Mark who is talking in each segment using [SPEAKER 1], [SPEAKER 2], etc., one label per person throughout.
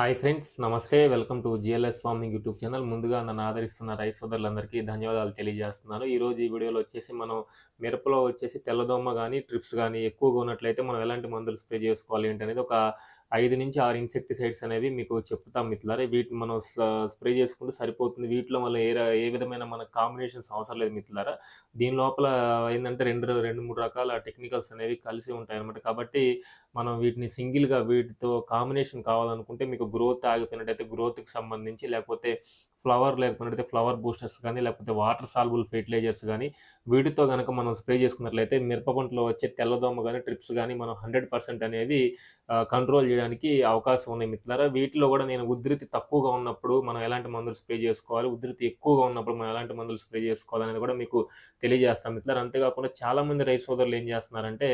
[SPEAKER 1] Hi friends నమస్తే. Welcome to GLS farming YouTube channel. ముందుగా నన్ను ఆదరిస్తున్న రైస్ సోదరులందరికీ ధన్యవాదాలు తెలియజేస్తున్నాను. ఈరోజు ఈ వీడియోలో వచ్చేసి మనం మిరపలో వచ్చేసి తెల్లదోమ కానీ ట్రిప్స్ కానీ ఎక్కువగా ఉన్నట్లయితే మనం ఎలాంటి మందులు స్ప్రే చేసుకోవాలి ఏంటనేది అనేది ఒక ఐదు నుంచి ఆరు ఇన్సెక్టిసైడ్స్ అనేవి మీకు చెప్తాం మిత్రులారా. వీటిని మనం స్ప్రే చేసుకుంటే సరిపోతుంది. వీటిలో మళ్ళీ ఏ ఏ విధమైన మన కాంబినేషన్స్ అవసరం లేదు మిత్రులారా. దీని లోపల ఏంటంటే రెండు రెండు మూడు రకాల టెక్నికల్స్ అనేవి కలిసి ఉంటాయి అనమాట కాబట్టి మనం వీటిని సింగిల్గా వీటితో కాంబినేషన్ కావాలనుకుంటే మీకు గ్రోత్ ఆగిపోయినట్టయితే గ్రోత్కి సంబంధించి లేకపోతే ఫ్లవర్ లేకపోతే ఫ్లవర్ బూస్టర్స్ కానీ లేకపోతే వాటర్ సాల్బుల్ ఫెర్టిలైజర్స్ కానీ వీటితో కనుక మనం స్ప్రే చేసుకున్నట్లయితే మిరప పంటలో వచ్చే తెల్లదోమ కానీ ట్రిప్స్ కానీ మనం హండ్రెడ్ పర్సెంట్ అనేది కంట్రోల్ చేయడానికి అవకాశం ఉన్నాయి మిత్రులారా. వీటిలో కూడా నేను ఉధృతి తక్కువగా ఉన్నప్పుడు మనం ఎలాంటి మందులు స్ప్రే చేసుకోవాలి ఉధృతి ఎక్కువగా ఉన్నప్పుడు మనం ఎలాంటి మందులు స్ప్రే చేసుకోవాలి అనేది కూడా మీకు తెలియజేస్తాం మిత్రులారా. అంతేకాకుండా చాలా మంది రైతు సోదరులు ఏం చేస్తున్నారంటే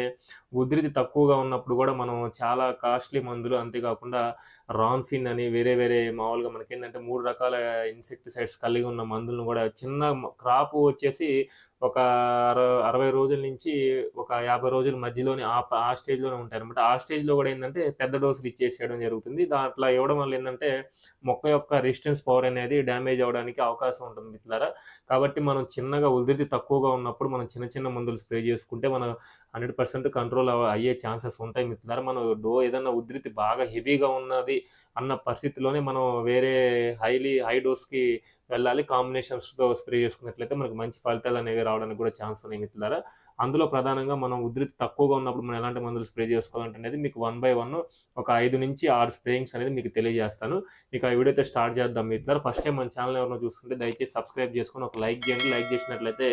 [SPEAKER 1] ఉధృతి తక్కువగా ఉన్నప్పుడు కూడా మనం చాలా కాస్ట్లీ మందులు అంతేకాకుండా రాన్ఫిన్ అని వేరే వేరే మామూలుగా మనకి ఏంటంటే మూడు రకాల ఇన్సెక్టిసైడ్స్ కలిగి ఉన్న మందులను కూడా చిన్న క్రాప్ వచ్చేసి ఒక అరవై రోజుల నుంచి ఒక యాభై రోజుల మధ్యలోనే ఆ ఆ స్టేజ్లోనే ఉంటాయి అనమాట ఆ స్టేజ్లో కూడా ఏంటంటే పెద్ద డోసులు ఇచ్చేసేయడం జరుగుతుంది. దాంట్లో ఇవ్వడం వల్ల ఏంటంటే మొక్క యొక్క రెసిస్టెన్స్ పవర్ అనేది డ్యామేజ్ అవ్వడానికి అవకాశం ఉంటుంది మిత్రులారా. కాబట్టి మనం చిన్నగా ఉధృతి తక్కువగా ఉన్నప్పుడు మనం చిన్న చిన్న మందులు స్ప్రే చేసుకుంటే మనం హండ్రెడ్ పర్సెంట్ కంట్రోల్ అయ్యే ఛాన్సెస్ ఉంటాయి మిత్రులారా. మనం డో ఏదైనా ఉధృతి బాగా హెవీగా ఉన్నది అన్న పరిస్థితిలోనే మనం వేరే హైలీ హై డోస్కి వెళ్ళాలి. కాంబినేషన్స్తో స్ప్రే చేసుకున్నట్లయితే మనకు మంచి ఫలితాలు అనేవి రావడానికి కూడా ఛాన్స్ ఉన్నాయి మిత్రులారా. అందులో ప్రధానంగా మనం ఉధృతి తక్కువగా ఉన్నప్పుడు మనం ఎలాంటి మందులు స్ప్రే చేసుకోవాలంటే అనేది మీకు వన్ బై వన్ ఒక ఐదు నుంచి ఆరు స్ప్రేయింగ్స్ అనేది మీకు తెలియజేస్తాను. మీకు ఆ వీడియో అయితే స్టార్ట్ చేద్దాం. మీద ఫస్ట్ టైం మన ఛానల్ ఎవరైనా చూస్తుంటే దయచేసి సబ్స్క్రైబ్ చేసుకొని ఒక లైక్ చేయండి. లైక్ చేసినట్లయితే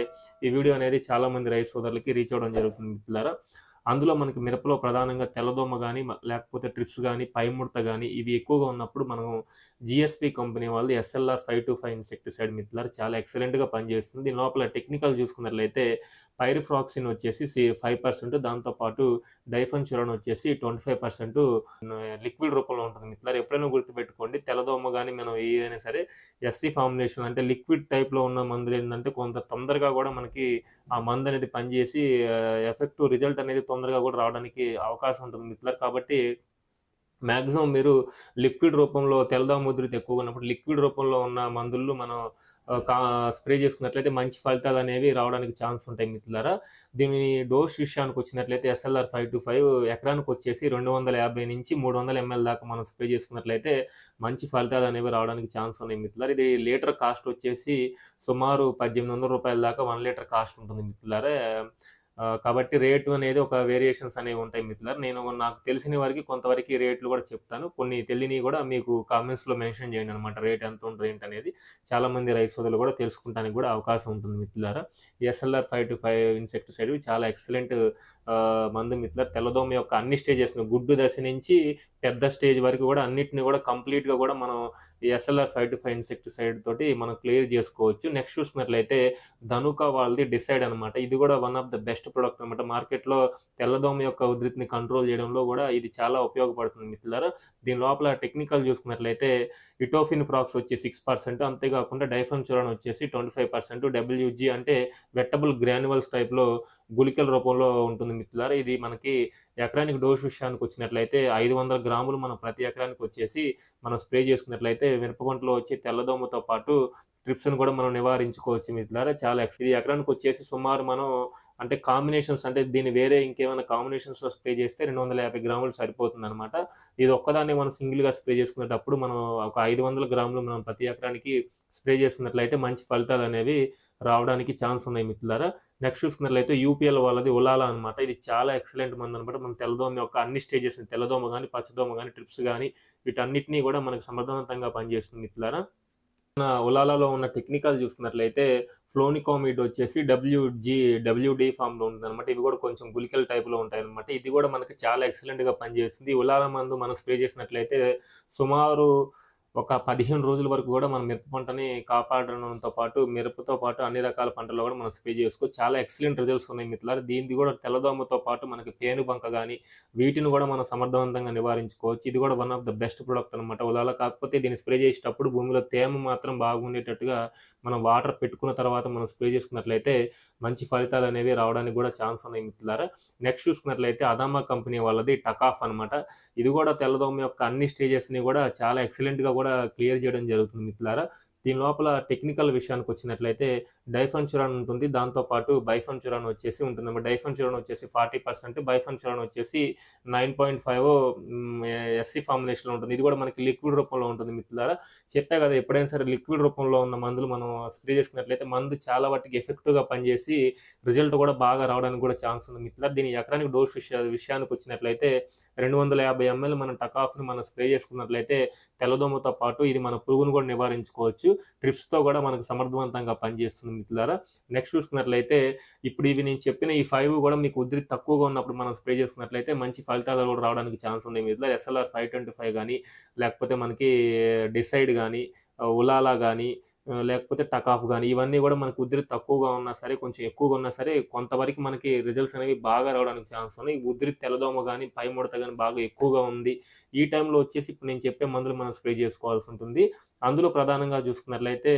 [SPEAKER 1] ఈ వీడియో అనేది చాలా మంది రైతు సోదరులకి రీచ్ అవ్వడం జరుగుతుంది మిత్రులారా. అందులో మనకి మిరపలో ప్రధానంగా తెల్లదోమ కానీ లేకపోతే ట్రిప్స్ కానీ పైముడత కానీ ఇవి ఎక్కువగా ఉన్నప్పుడు మనం జిఎస్పి కంపెనీ వాళ్ళు SLR five two five insecticide మిత్రులారు చాలా ఎక్సలెంట్గా పనిచేస్తుంది. దీని లోపల టెక్నికల్ చూసుకున్నట్లయితే పైరిఫ్రాక్సిన్ వచ్చేసి ఫైవ్ పర్సెంట్ దాంతోపాటు డైఫన్చురన్ వచ్చేసి ట్వంటీ ఫైవ్ పర్సెంట్ లిక్విడ్ రూపంలో ఉంటుంది మిత్రులారు. ఎప్పుడైనా గుర్తుపెట్టుకోండి తెల్లదోమ కానీ మనం ఏదైనా సరే ఎస్సీ ఫార్ములేషన్ అంటే లిక్విడ్ టైప్లో ఉన్న మందులు ఏంటంటే కొంత తొందరగా కూడా మనకి ఆ మందు అనేది పనిచేసి ఎఫెక్టివ్ రిజల్ట్ అనేది తొందరగా కూడా రావడానికి అవకాశం ఉంటుంది మిత్రులారు. కాబట్టి మ్యాక్సిమం మీరు లిక్విడ్ రూపంలో తెల్లదోమ ముద్రిత ఎక్కువగా ఉన్నప్పుడు లిక్విడ్ రూపంలో ఉన్న మందులు మనం స్ప్రే చేసుకున్నట్లయితే మంచి ఫలితాలు అనేవి రావడానికి ఛాన్స్ ఉంటాయి మిత్రులారా. దీని డోస్ విషయానికి వచ్చినట్లయితే ఎస్ఎల్ఆర్ ఫైవ్ టు ఫైవ్ ఎకరానికి వచ్చేసి రెండు వందల యాభై నుంచి మూడు వందల ఎంఎల్ దాకా మనం స్ప్రే చేసుకున్నట్లయితే మంచి ఫలితాలు అనేవి రావడానికి ఛాన్స్ ఉన్నాయి మిత్రులారా. ఇది లీటర్ కాస్ట్ వచ్చేసి సుమారు పద్దెనిమిది వందల రూపాయల దాకా వన్ లీటర్ కాస్ట్ ఉంటుంది మిత్రులారా. కాబట్టి రేటు అనేది ఒక వేరియేషన్స్ అనేవి ఉంటాయి మిత్రులారు. నేను నాకు తెలిసిన వారికి కొంతవరకు రేట్లు కూడా చెప్తాను. కొన్ని తెలియని కూడా మీకు కామెంట్స్లో మెన్షన్ చేయండి అనమాట రేట్ ఎంత ఉంటుంది ఏంటి అనేది. చాలా మంది రైతు సోదరులు కూడా తెలుసుకుంటానికి కూడా అవకాశం ఉంటుంది మిత్రులారా. SLR five two five insecticide చాలా ఎక్సలెంట్ మందు మిత్రులారు తెల్లదోమ యొక్క అన్ని స్టేజెస్ను గుడ్డు దశ నుంచి పెద్ద స్టేజ్ వరకు కూడా అన్నిటిని కూడా కంప్లీట్గా కూడా మనం SLR five two five insecticide తోటి మనం క్లియర్ చేసుకోవచ్చు. నెక్స్ట్ చూసినట్లయితే ధనుక వాళ్ళది డిసైడ్ అనమాట ఇది కూడా one of the best product అనమాట మార్కెట్లో తెల్లదోమ యొక్క ఉధృతిని కంట్రోల్ చేయడంలో కూడా ఇది చాలా ఉపయోగపడుతుంది మిత్రులారు. దీని లోపల టెక్నికల్ చూసుకున్నట్లయితే ఇటోఫిన్ ప్రాక్స్ వచ్చి సిక్స్ పర్సెంట్. అంతేకాకుండా డైఫన్చురాన్ వచ్చేసి ట్వంటీ ఫైవ్ పర్సెంట్. డబ్ల్యూజీ అంటే వెట్టబుల్ గ్రాన్యువల్స్ టైప్లో గుళికల రూపంలో ఉంటుంది మిత్రులారా. ఇది మనకి ఎకరానికి డోస్ విషయానికి వచ్చినట్లయితే ఐదు వందల గ్రాములు మనం ప్రతి ఎకరానికి వచ్చేసి మనం స్ప్రే చేసుకున్నట్లయితే మిరప పంటలో వచ్చి తెల్లదోమతో పాటు ట్రిప్స్ను కూడా మనం నివారించుకోవచ్చు మిత్రులారా. చాలా ఇది ఎకరానికి వచ్చేసి సుమారు మనం అంటే కాంబినేషన్స్ అంటే దీన్ని వేరే ఇంకేమైనా కాంబినేషన్స్లో స్ప్రే చేస్తే రెండు వందల యాభై గ్రాములు సరిపోతుంది అనమాట ఇది ఒక్కదాన్ని మనం సింగిల్గా స్ప్రే చేసుకునేటప్పుడు మనం ఒక ఐదు వందల గ్రాములు మనం ప్రతి ఎకరానికి స్ప్రే చేసుకున్నట్లయితే మంచి ఫలితాలు అనేవి రావడానికి ఛాన్స్ ఉన్నాయి మిత్రులారా. నెక్స్ట్ చూసుకున్నట్లయితే యూపీఎల్ వాళ్ళది ఉలాలా అనమాట ఇది చాలా ఎక్సలెంట్ మంది అనమాట మన తెల్లదోమ యొక్క అన్ని స్టేజెస్ తెల్లదోమ కానీ పచ్చదోమ కానీ ట్రిప్స్ కానీ వీటన్నిటినీ కూడా మనకు సమర్థవంతంగా పనిచేస్తుంది మిత్రులారా. మన ఉలాలాలో ఉన్న టెక్నికల్ చూసుకున్నట్లయితే ఫ్లోనికోమిడ్ వచ్చేసి డబ్ల్యూజీ డబ్ల్యూడి ఫామ్లో ఉంటుంది అనమాట ఇవి కూడా కొంచెం గులికల్ టైప్లో ఉంటాయి అనమాట ఇది కూడా మనకి చాలా ఎక్సలెంట్గా పనిచేస్తుంది. ఉలాల మందు మనం స్ప్రే చేసినట్లయితే సుమారు ఒక పదిహేను రోజుల వరకు కూడా మన మిరప పంటని కాపాడడంతో పాటు మిరపతో పాటు అన్ని రకాల పంటల్లో కూడా మనం స్ప్రే చేసుకోవచ్చు చాలా ఎక్సలెంట్ రిజల్ట్స్ ఉన్నాయి మిత్రులారా. దీనికి కూడా తెల్లదోమతో పాటు మనకి పేను బంక కానీ వీటిని కూడా మనం సమర్థవంతంగా నివారించుకోవచ్చు. ఇది కూడా one of the best product అనమాట ఉదాహరణ కాకపోతే దీన్ని స్ప్రే చేసేటప్పుడు భూమిలో తేమ మాత్రం బాగుండేటట్టుగా మనం వాటర్ పెట్టుకున్న తర్వాత మనం స్ప్రే చేసుకున్నట్లయితే మంచి ఫలితాలు అనేవి రావడానికి కూడా ఛాన్స్ ఉన్నాయి మిత్రులారా. నెక్స్ట్ చూసుకున్నట్లయితే అదామా కంపెనీ వాళ్ళది టకాఫ్ అనమాట ఇది కూడా తెల్లదోమ యొక్క అన్ని స్టేజెస్ని కూడా చాలా ఎక్సలెంట్గా కూడా క్లియర్ చేయడం జరుగుతుంది మిత్రులారా. దీని లోపల టెక్నికల్ విషయానికి వచ్చినట్లయితే డైఫన్చురాన్ ఉంటుంది. దాంతోపాటు బైఫన్చురాన్ వచ్చేసి ఉంటుంది. డైఫన్చురాన్ వచ్చేసి ఫార్టీ పర్సెంట్ బైఫన్చురాన్ వచ్చేసి నైన్ పాయింట్ ఫైవ్ ఎస్సీ ఫార్ములేషన్లో ఉంటుంది. ఇది కూడా మనకి లిక్విడ్ రూపంలో ఉంటుంది మిత్రులారా. చెప్పా కదా ఎప్పుడైనా సరే లిక్విడ్ రూపంలో ఉన్న మందులు మనం స్ప్రే చేసుకున్నట్లయితే మందు చాలా వాటికి ఎఫెక్టివ్గా పనిచేసి రిజల్ట్ కూడా బాగా రావడానికి కూడా ఛాన్స్ ఉంది మిత్రులారా. దీని ఎకరానికి డోస్ విషయా విషయానికి వచ్చినట్లయితే రెండు వందల యాభై ఎంఎల్ మనం టకాఫ్ని మనం స్ప్రే చేసుకున్నట్లయితే తెల్లదోమతో పాటు ఇది మన పురుగును కూడా నివారించుకోవచ్చు. ట్రిప్స్తో కూడా మనకు సమర్థవంతంగా పనిచేస్తుంది మిత్రులారా. నెక్స్ట్ చూసుకున్నట్లయితే ఇప్పుడు ఇవి నేను చెప్పిన ఈ ఫైవ్ కూడా మీకు ఉద్రి తక్కువగా ఉన్నప్పుడు మనం స్ప్రే చేసుకున్నట్లయితే మంచి ఫలితాలు కూడా రావడానికి ఛాన్స్ ఉంది మిత్రులారా. ఎస్ఎల్ఆర్ ఫైవ్ ట్వంటీ ఫైవ్ కానీ లేకపోతే మనకి డిసైడ్ కానీ uh, ఉలాలా కానీ లేకపోతే టకాఫ్ కానీ ఇవన్నీ కూడా మనకు ఉద్రి తక్కువగా ఉన్నా సరే కొంచెం ఎక్కువగా ఉన్నా సరే కొంతవరకు మనకి రిజల్ట్స్ అనేవి బాగా రావడానికి ఛాన్స్ ఉన్నాయి. ఉద్రి తెల్లదోమ కానీ పై ముడత కానీ బాగా ఎక్కువగా ఉంది. ఈ టైంలో వచ్చేసి ఇప్పుడు నేను చెప్పే మందులు మనం స్ప్రే చేసుకోవాల్సి ఉంటుంది. అందులో ప్రధానంగా చూసుకున్నట్లయితే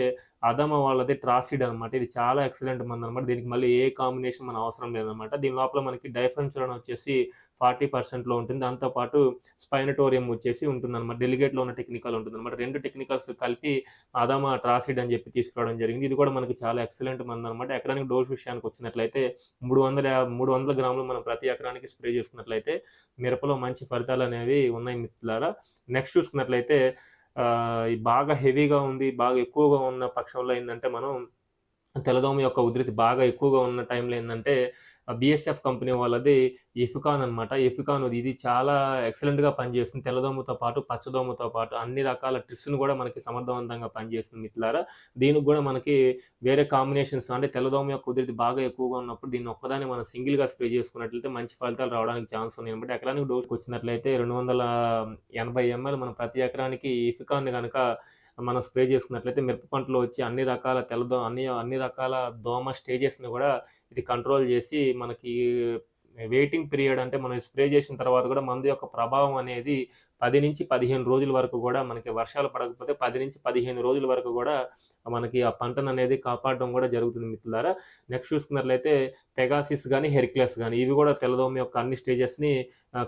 [SPEAKER 1] అదమ వాళ్ళది ట్రాసిడ్ అనమాట ఇది చాలా ఎక్సలెంట్ మంది అనమాట దీనికి మళ్ళీ ఏ కాంబినేషన్ మన అవసరం లేదనమాట దీని లోపల మనకి డైఫెన్చురన్ వచ్చేసి ఫార్టీ పర్సెంట్లో ఉంటుంది. దాంతోపాటు స్పైనటోరియం వచ్చేసి ఉంటుంది అనమాట డెలిగేట్లో ఉన్న టెక్నికల్ ఉంటుంది అనమాట రెండు టెక్నికల్స్ కలిపి అదమ ట్రాసిడ్ అని చెప్పి తీసుకురావడం జరిగింది. ఇది కూడా మనకి చాలా ఎక్సలెంట్ మంది అనమాట ఎకరానికి డోస్ విషయానికి వచ్చినట్లయితే మూడు వందల మూడు వందల గ్రాములు మనం ప్రతి ఎకరానికి స్ప్రే చేసుకున్నట్లయితే మిరపలో మంచి ఫలితాలు అనేవి ఉన్నాయి మిత్రులారా. నెక్స్ట్ చూసుకున్నట్లయితే బాగా హెవీగా ఉంది బాగా ఎక్కువగా ఉన్న పక్షంలో ఏంటంటే మనం తెల్లదోమ యొక్క ఉధృతి బాగా ఎక్కువగా ఉన్న టైంలో ఏంటంటే బిఎస్ఎఫ్ కంపెనీ వాళ్ళది ఎఫికాన్ అనమాట ఎఫికాన్ ఇది చాలా ఎక్సలెంట్గా పనిచేస్తుంది. తెల్లదోమతో పాటు పచ్చదోమతో పాటు అన్ని రకాల ట్రిప్స్ను కూడా మనకి సమర్థవంతంగా పనిచేస్తుంది మిట్లారా దీనికి కూడా మనకి వేరే కాంబినేషన్స్ అంటే తెల్లదోమ యొక్క ఉధృతి బాగా ఎక్కువగా ఉన్నప్పుడు దీన్ని ఒక్కదాన్ని మనం సింగిల్గా స్ప్రే చేసుకున్నట్లయితే మంచి ఫలితాలు రావడానికి ఛాన్స్ ఉంది అనమాట ఎకరానికి డోస్కి వచ్చినట్లయితే రెండు వందల ఎనభై ఎంఎల్ మనం ప్రతి ఎకరానికి ఎఫికాన్ని కనుక మనం స్ప్రే చేసుకున్నట్లయితే మిరప పంటలో వచ్చి అన్ని రకాల తెల్లదో అన్ని అన్ని రకాల దోమ స్టేజెస్ని కూడా ఇది కంట్రోల్ చేసి మనకి వెయిటింగ్ పీరియడ్ అంటే మనం స్ప్రే చేసిన తర్వాత కూడా మందు యొక్క ప్రభావం అనేది పది నుంచి పదిహేను రోజుల వరకు కూడా మనకి వర్షాలు పడకపోతే పది నుంచి పదిహేను రోజుల వరకు కూడా మనకి ఆ పంటను అనేది కాపాడడం కూడా జరుగుతుంది మిత్రులారా. నెక్స్ట్ చూసుకున్నట్లయితే పెగాసిస్ కానీ హెర్క్లెస్ కానీ ఇవి కూడా తెల్లదోమ యొక్క అన్ని స్టేజెస్ని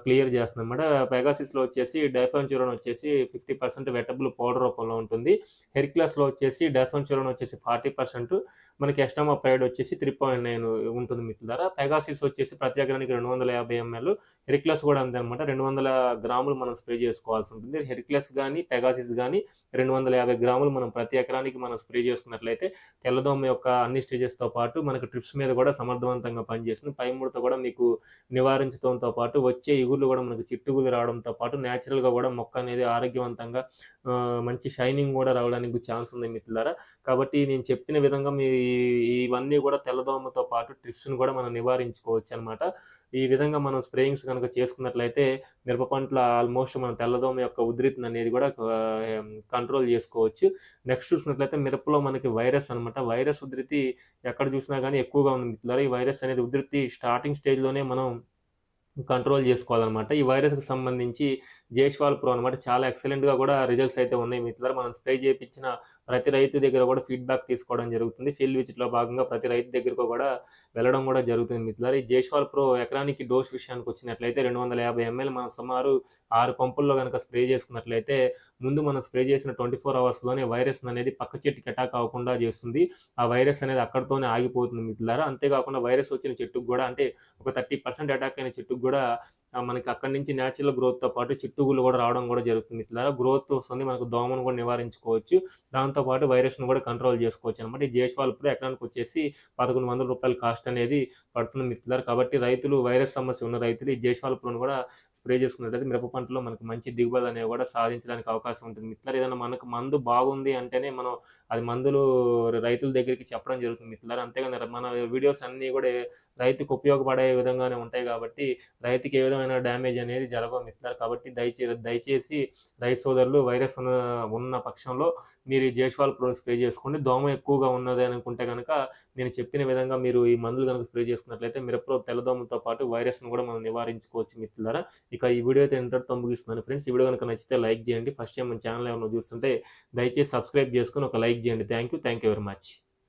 [SPEAKER 1] క్లియర్ చేస్తుంది అనమాట పెగాసిస్లో వచ్చేసి డైఫాన్చురన్ వచ్చేసి ఫిఫ్టీ పర్సెంట్ వెటబుల్ పౌడర్ రూపంలో ఉంటుంది. హెర్క్లెస్లో వచ్చేసి డైఫాన్చురన్ వచ్చేసి ఫార్టీ పర్సెంట్ మనకి ఎస్టమా ప్రైడ్ వచ్చేసి త్రీ పాయింట్ నైన్ ఉంటుంది మిత్రులారా. పెగాసిస్ వచ్చేసి ప్రతి ఎకరానికి రెండు వందల యాభై ఎంఎల్ హెరిక్లెస్ కూడా అంతే అనమాట రెండు వందల గ్రాములు మనం స్ప్రే చేసుకోవాల్సి ఉంటుంది. హెరిక్లెస్ కానీ పెగాసిస్ కానీ రెండు వందల యాభై గ్రాములు మనం ప్రతి ఎకరానికి మనం స్ప్రే చేసుకున్నట్లయితే తెల్లదోమ యొక్క అన్ని స్టేజెస్తో పాటు మనకు ట్రిప్స్ మీద కూడా సమర్థవంతంగా పనిచేస్తుంది. పై ముడత కూడా మీకు నివారించడంతో పాటు వచ్చే ఇగుళ్ళు కూడా మనకు చిట్టుగులు రావడంతో పాటు న్యాచురల్గా కూడా మొక్క అనేది ఆరోగ్యవంతంగా మంచి షైనింగ్ కూడా రావడానికి ఛాన్స్ ఉంది మిత్రులారా. కాబట్టి నేను చెప్పిన విధంగా మీ ఇవన్నీ కూడా తెల్లదోమతో పాటు ట్రిప్స్ను కూడా మనం నివారించుకోవచ్చు అనమాట ఈ విధంగా మనం స్ప్రేయింగ్స్ కనుక చేసుకున్నట్లయితే మిరప పంటల ఆల్మోస్ట్ మనం తెల్లదోమ యొక్క ఉధృతిని అనేది కూడా కంట్రోల్ చేసుకోవచ్చు. నెక్స్ట్ చూసినట్లయితే మిరపలో మనకి వైరస్ అనమాట వైరస్ ఉధృతి ఎక్కడ చూసినా కానీ ఎక్కువగా ఉంది మిత్రులారా. ఈ వైరస్ అనేది ఉధృతి స్టార్టింగ్ స్టేజ్లోనే మనం కంట్రోల్ చేసుకోవాలన్నమాట. ఈ వైరస్కి సంబంధించి జేష్వాల్ ప్రో అనమాట చాలా ఎక్సలెంట్గా కూడా రిజల్ట్స్ అయితే ఉన్నాయి. మిత్రులారా మనం స్ప్రే చేయించిన ప్రతి రైతు దగ్గర కూడా ఫీడ్బ్యాక్ తీసుకోవడం జరుగుతుంది. ఫీల్డ్ విజిట్లో భాగంగా ప్రతి రైతు దగ్గరకు కూడా వెళ్ళడం కూడా జరుగుతుంది. మిత్రులారా ఈ జేష్వాల్ ప్రో ఎకరానికి డోస్ విషయానికి వచ్చినట్లయితే రెండు వందల యాభై ఎంఎల్ మనం సుమారు ఆరు పంపుల్లో కనుక స్ప్రే చేసుకున్నట్లయితే ముందు మనం స్ప్రే చేసిన ట్వంటీ ఫోర్ అవర్స్లోనే వైరస్ అనేది పక్క చెట్టుకి అటాక్ అవ్వకుండా చేస్తుంది. ఆ వైరస్ అనేది అక్కడితోనే ఆగిపోతుంది. మిత్రులారా అంతేకాకుండా వైరస్ వచ్చిన చెట్టుకు కూడా అంటే ఒక థర్టీ పర్సెంట్ అటాక్ అయిన చెట్టుకు కూడా మనకి అక్కడి నుంచి న్యాచురల్ గ్రోత్తో పాటు చిట్టుగులు కూడా రావడం కూడా జరుగుతుంది. ఇట్లా గ్రోత్ వస్తుంది మనకు దోమను కూడా నివారించుకోవచ్చు. దాంతోపాటు వైరస్ను కూడా కంట్రోల్ చేసుకోవచ్చు అనమాట ఈ జేష్వాల్ ఇప్పుడు ఎకరానికి వచ్చేసి పదకొండు వందల రూపాయల కాస్ట్ అనేది పడుతుంది మిత్రులారు కాబట్టి రైతులు వైరస్ సమస్య ఉన్న రైతులు ఈ జేష్వాలపురను కూడా స్ప్రే చేసుకున్నట్లయితే మిరప పంటలో మనకు మంచి దిగుబడి అనేవి కూడా సాధించడానికి అవకాశం ఉంటుంది. మిత్రులారు ఏదైనా మనకు మందు బాగుంది అంటేనే మనం అది మందులు రైతుల దగ్గరికి చెప్పడం జరుగుతుంది మిత్రులారు అంతేగాని మన వీడియోస్ అన్నీ కూడా రైతుకు ఉపయోగపడే విధంగానే ఉంటాయి కాబట్టి రైతుకి ఏ విధమైన డ్యామేజ్ అనేది జరగడం మిత్రులారా. కాబట్టి దయచే దయచేసి రైతు సోదరులు వైరస్ ఉన్న ఉన్న పక్షంలో మీరు ఈ జేష్వాల్ ప్రో స్ప్రే చేసుకోండి. దోమ ఎక్కువగా ఉన్నది అనుకుంటే కనుక నేను చెప్పిన విధంగా మీరు ఈ మందులు కనుక స్ప్రే చేసుకున్నట్లయితే మిరపలో తెల్లదోమతో పాటు వైరస్ను కూడా మనం నివారించుకోవచ్చు మిత్రులారా. ఇక ఈ వీడియో అయితే ఇంతటితో ముగిస్తున్నాను ఫ్రెండ్స్. ఈ వీడియో కనుక నచ్చితే లైక్ చేయండి. ఫస్ట్ టైం మన ఛానల్ ఏమైనా చూస్తుంటే దయచేసి సబ్స్క్రైబ్ చేసుకుని ఒక లైక్ చేయండి. Thank you thank you very much.